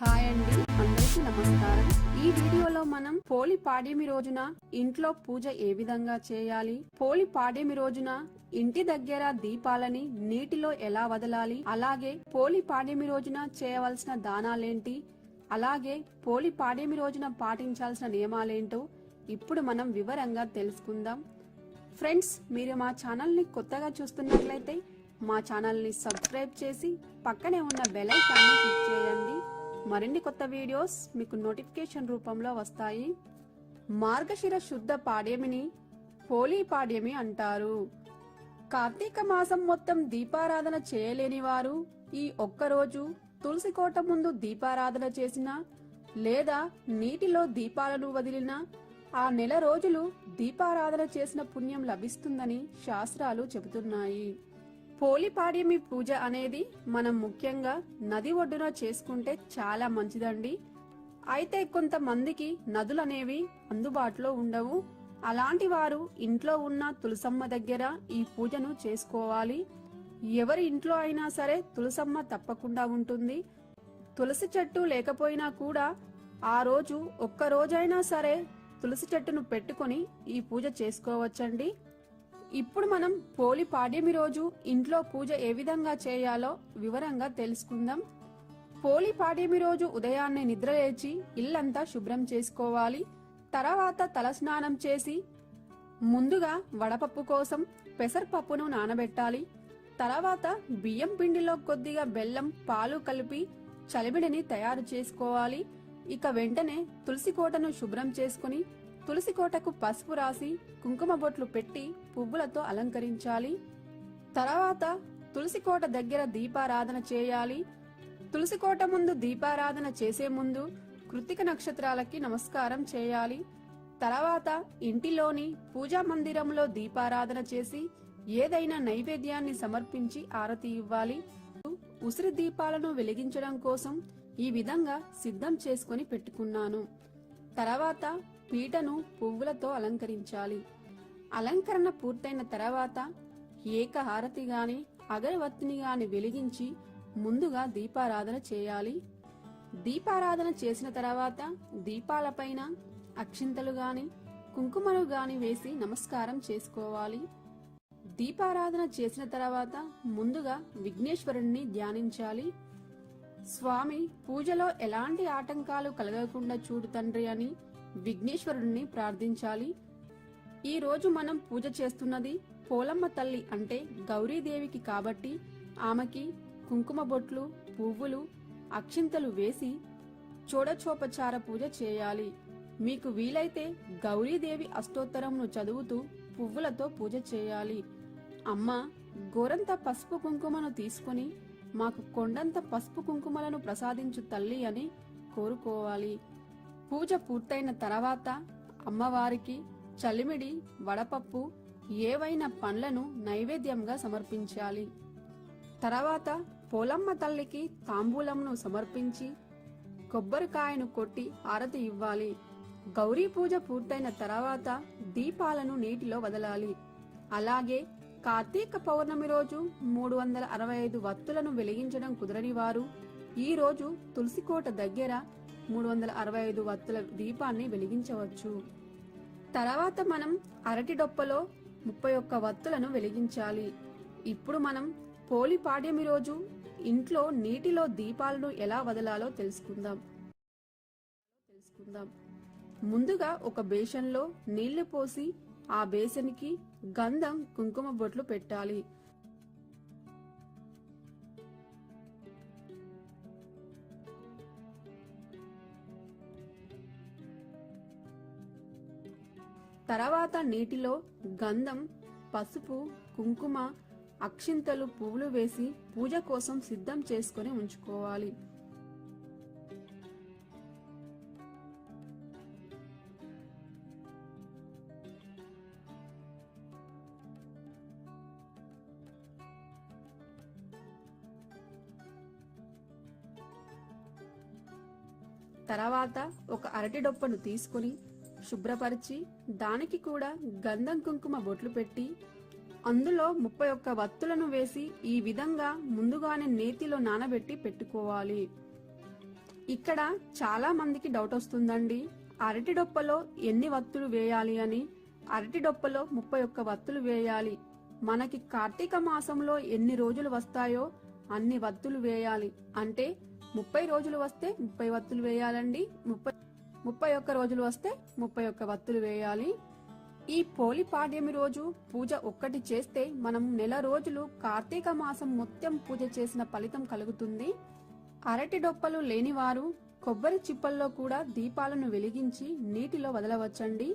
Hi అండి అందరికీ నమస్కారం. ఈ వీడియోలో మనం పోలి పాడ్యమి రోజున ఇంట్లో పూజ ఏ విధంగా చేయాలి? పోలి పాడ్యమి రోజున ఇంటి దగ్గర దీపాలని నీటిలో ఎలా వదలాలి? అలాగే పోలి పాడ్యమి రోజున చేయవలసిన దానాలేంటి? అలాగే పోలి పాడ్యమి రోజున పాటించాల్సిన నియమాలేంటో ఇప్పుడు మనం వివరంగా తెలుసుకుందాం. ఫ్రెండ్స్ మీరు మా ఛానల్ని కొత్తగా చూస్తున్నట్లయితే మా ఛానల్ని సబ్స్క్రైబ్ చేసి పక్కనే ఉన్న బెల్ ఐకాన్ని క్లిక్ చేయండి. మరిన్ని కొత్త వీడియోస్ మీకు నోటిఫికేషన్ రూపంలో వస్తాయి. మార్గశిర శుద్ధ పాడ్యమిని హోలీ పాడ్యమి అంటారు. కార్తీక మాసం మొత్తం దీపారాధన చేయలేని వారు ఈ ఒక్కరోజు తులసి కోట ముందు దీపారాధన చేసిన లేదా నీటిలో దీపాలను వదిలినా ఆ నెల రోజులు దీపారాధన చేసిన పుణ్యం లభిస్తుందని శాస్త్రాలు చెబుతున్నాయి. పోలిపాడ్యమి పూజ అనేది మనం ముఖ్యంగా నది ఒడ్డున చేసుకుంటే చాలా మంచిదండి. అయితే కొంతమందికి నదులనేవి అందుబాటులో ఉండవు. అలాంటి వారు ఇంట్లో ఉన్న తులసమ్మ దగ్గర ఈ పూజను చేసుకోవాలి. ఎవరి ఇంట్లో అయినా సరే తులసమ్మ తప్పకుండా ఉంటుంది. తులసి చెట్టు లేకపోయినా కూడా ఆ రోజు ఒక్క రోజైనా సరే తులసి చెట్టును పెట్టుకొని ఈ పూజ చేసుకోవచ్చండి. ఇప్పుడు మనం పోలి పాడ్యమి రోజు ఇంట్లో పూజ ఏ విధంగా చేయాలో వివరంగా తెలుసుకుందాం. పోలి పాడ్యమి రోజు ఉదయాన్నే నిద్రలేచి ఇల్లంతా శుభ్రం చేసుకోవాలి. తర్వాత తలస్నానం చేసి ముందుగా వడపప్పు కోసం పెసరపప్పును నానబెట్టాలి. తర్వాత బియ్యం పిండిలో కొద్దిగా బెల్లం పాలు కలిపి చలిబిడిని తయారు చేసుకోవాలి. ఇక వెంటనే తులసి కోటను శుభ్రం చేసుకుని తులసి కోటకు పసుపు రాసి కుంకుమ బొట్లు పెట్టి పువ్వులతో అలంకరించాలి. తర్వాత తులసి కోట దగ్గర దీపారాధన చేయాలి. తులసి కోట ముందు దీపారాధన చేసే ముందు కృతిక నక్షత్రాలకి నమస్కారం చేయాలి. తర్వాత ఇంటిలోని పూజా మందిరంలో దీపారాధన చేసి ఏదైనా నైవేద్యాన్ని సమర్పించి ఆరతి ఇవ్వాలి. ఉసిరి దీపాలను వెలిగించడం కోసం ఈ విధంగా సిద్ధం చేసుకొని పెట్టుకున్నాను. తర్వాత పీటను పువ్వులతో అలంకరించాలి. అలంకరణ పూర్తయిన తర్వాత ఏకహారతి గాని అగరవత్తిని గాని వెలిగించి ముందుగా దీపారాధన చేయాలి. దీపారాధన చేసిన తర్వాత దీపాలపైన అక్షింతలు గాని కుంకుమలు గాని వేసి నమస్కారం చేసుకోవాలి. దీపారాధన చేసిన తర్వాత ముందుగా విఘ్నేశ్వరుణ్ణి ధ్యానించాలి. స్వామి పూజలో ఎలాంటి ఆటంకాలు కలగకుండా చూడు తండ్రి అని విఘ్నేశ్వరుడిని ప్రార్థించాలి. ఈ రోజు మనం పూజ చేస్తున్నది పోలమ్మ తల్లి అంటే గౌరీదేవికి కాబట్టి ఆమెకి కుంకుమ బొట్లు పువ్వులు అక్షింతలు వేసి చూడచోపచార పూజ చేయాలి. మీకు వీలైతే గౌరీదేవి అష్టోత్తరంను చదువుతూ పువ్వులతో పూజ చేయాలి. అమ్మ గోరంత పసుపు కుంకుమను తీసుకుని మాకు కొండంత పసుపు కుంకుమలను ప్రసాదించు తల్లి అని కోరుకోవాలి. పూజ పూర్తయిన తర్వాత అమ్మవారికి చలిమిడి వడపప్పు ఏవైనా పండ్లను నైవేద్యంగా సమర్పించాలి. తర్వాత పోలమ్మ తల్లికి తాంబూలంను సమర్పించి కొబ్బరికాయను కొట్టి హారతి ఇవ్వాలి. గౌరీ పూజ పూర్తయిన తర్వాత దీపాలను నీటిలో వదలాలి. అలాగే కార్తీక పౌర్ణమి రోజు మూడు వందల అరవై ఐదు వత్తులను వెలిగించడం కుదరని వారు ఈ రోజు తులసికోట దగ్గర మూడు వందల అరవై ఐదు వత్తుల దీపాన్ని వెలిగించవచ్చు. తర్వాత మనం అరటి డొప్పలో ముప్పై ఒక్క వత్తులను వెలిగించాలి. ఇప్పుడు మనం పోలి పాడ్యమి రోజు ఇంట్లో నీటిలో దీపాలను ఎలా వదలాలో తెలుసుకుందాం. తెలుసుకుందాం. ముందుగా ఒక బేషన్లో నీళ్ళు పోసి ఆ బేసన్కి గంధం కుంకుమ బొట్లు పెట్టాలి. తర్వాత నీటిలో గంధం పసుపు కుంకుమ అక్షింతలు పువ్వులు వేసి పూజ కోసం సిద్ధం చేసుకుని ఉంచుకోవాలి. తర్వాత ఒక అరటి డొప్పను తీసుకుని శుభ్రపరిచి దానికి కూడా గంధం కుంకుమ బొట్లు పెట్టి అందులో ముప్పై ఒక్క వత్తులను వేసి ఈ విధంగా ముందుగానే నేతిలో నానబెట్టి పెట్టుకోవాలి. ఇక్కడ చాలా మందికి డౌట్ వస్తుందండి. అరటి డొప్పలో ఎన్ని వత్తులు వేయాలి అని. అరటి డొప్పలో ముప్పై ఒక్క వత్తులు వేయాలి. మనకి కార్తీక మాసంలో ఎన్ని రోజులు వస్తాయో అన్ని వత్తులు వేయాలి. అంటే ముప్పై రోజులు వస్తే ముప్పై వత్తులు వేయాలండి. ముప్పై ముప్పై ఒక్క రోజులు వస్తే ముప్పై ఒక్క వత్తులు వేయాలి. ఈ పోలి పాడ్యమి రోజు పూజ ఒక్కటి చేస్తే మనం నెల రోజులు కార్తీక మాసం మొత్తం పూజ చేసిన ఫలితం కలుగుతుంది. అరటి డొప్పలు లేనివారు కొబ్బరి చిప్పల్లో కూడా దీపాలను వెలిగించి నీటిలో వదలవచ్చండి.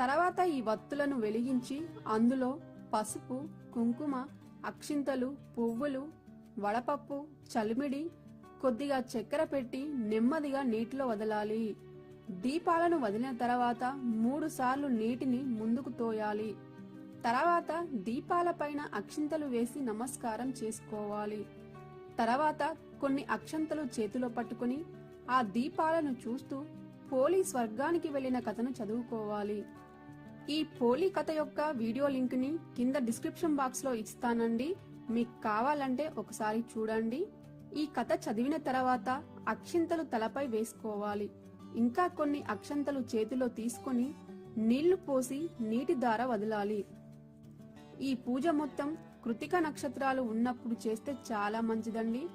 తర్వాత ఈ వత్తులను వెలిగించి అందులో పసుపు కుంకుమ అక్షింతలు పువ్వులు వడపప్పు చలిమిడి కొద్దిగా చక్కెర పెట్టి నెమ్మదిగా నీటిలో వదలాలి. దీపాలను వదిలిన తర్వాత మూడు సార్లు నీటిని ముందుకు తోయాలి. తర్వాత దీపాలపైన అక్షింతలు వేసి నమస్కారం చేసుకోవాలి. తర్వాత కొన్ని అక్షంతలు చేతిలో పట్టుకుని ఆ దీపాలను చూస్తూ పోలి స్వర్గానికి వెళ్ళిన కథను చదువుకోవాలి. ఈ పోలి కథ యొక్క వీడియో లింక్ని కింద డిస్క్రిప్షన్ బాక్స్లో ఇస్తానండి. మీకు కావాలంటే ఒకసారి చూడండి. ఈ కథ చదివిన తర్వాత అక్షింతలు తలపై వేసుకోవాలి. ఇంకా కొన్ని అక్షంతలు చేతిలో తీసుకొని నీళ్ళు పోసి నీటి ద్వారా వదలాలి. ఈ పూజ మొత్తం కృతిక నక్షత్రాలు ఉన్నప్పుడు చేస్తే చాలా మంచిదండి.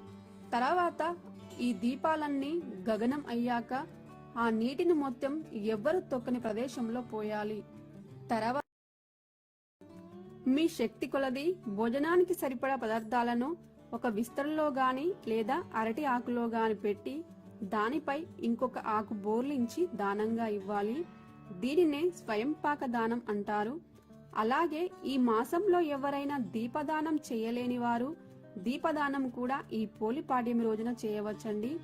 తర్వాత ఈ దీపాలన్నీ గగనం అయ్యాక ఆ నీటిని మొత్తం ఎవ్వరు తొక్కని ప్రదేశంలో పోయాలి. తర్వాత మీ శక్తి కొలది భోజనానికి సరిపడా పదార్థాలను ఒక విస్తరలో గాని లేదా అరటి ఆకులో గాని పెట్టి దానిపై ఇంకొక ఆకు బోర్లించి దానంగా ఇవ్వాలి. దీనినే స్వయంపాక దానం అంటారు. అలాగే ఈ మాసంలో ఎవరైనా దీపదానం చేయలేని వారు దీపదానం కూడా ఈ పోలిపాడ్యమి రోజున చేయవచ్చండి.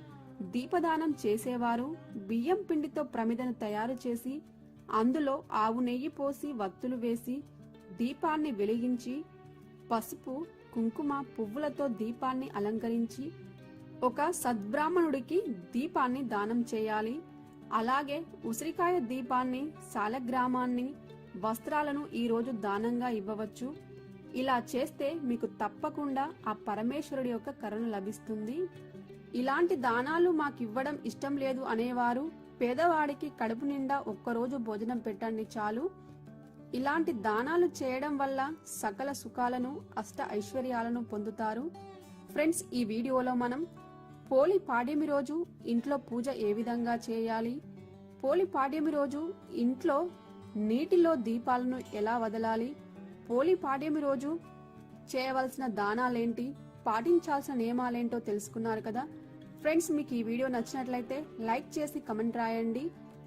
దీపదానం చేసేవారు బియ్యం పిండితో ప్రమిదను తయారు చేసి అందులో ఆవు నెయ్యి పోసి వత్తులు వేసి దీపాన్ని వెలిగించి పసుపు కుంకుమ పువ్వులతో దీపాన్ని అలంకరించి ఒక సద్బ్రాహ్మణుడికి దీపాన్ని దానం చేయాలి. అలాగే ఉసిరికాయ దీపాన్ని శాలగ్రామాన్ని వస్త్రాలను ఈరోజు దానంగా ఇవ్వవచ్చు. ఇలా చేస్తే మీకు తప్పకుండా ఆ పరమేశ్వరుడి యొక్క కరుణ లభిస్తుంది. ఇలాంటి దానాలు మాకివ్వడం ఇష్టం లేదు అనేవారు పేదవాడికి కడుపు నిండా ఒక్కరోజు భోజనం పెట్టండి చాలు. ఇలాంటి దానాలు చేయడం వల్ల సకల సుఖాలను అష్ట ఐశ్వర్యాలను పొందుతారు. ఫ్రెండ్స్ ఈ వీడియోలో మనం పోలి పాడ్యమి రోజు ఇంట్లో పూజ ఏ విధంగా చేయాలి? పోలి పాడ్యమి రోజు ఇంట్లో నీటిలో దీపాలను ఎలా వదలాలి? పోలి పాడ్యమి రోజు చేయవలసిన దానాలేంటి? పాటించాల్సిన నియమాలేంటో తెలుసుకున్నారు కదా? ఫ్రెండ్స్ మీకు ఈ వీడియో నచ్చినట్లయితే లైక్ చేసి కమెంట్ రాయండి.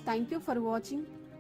Thank you for watching.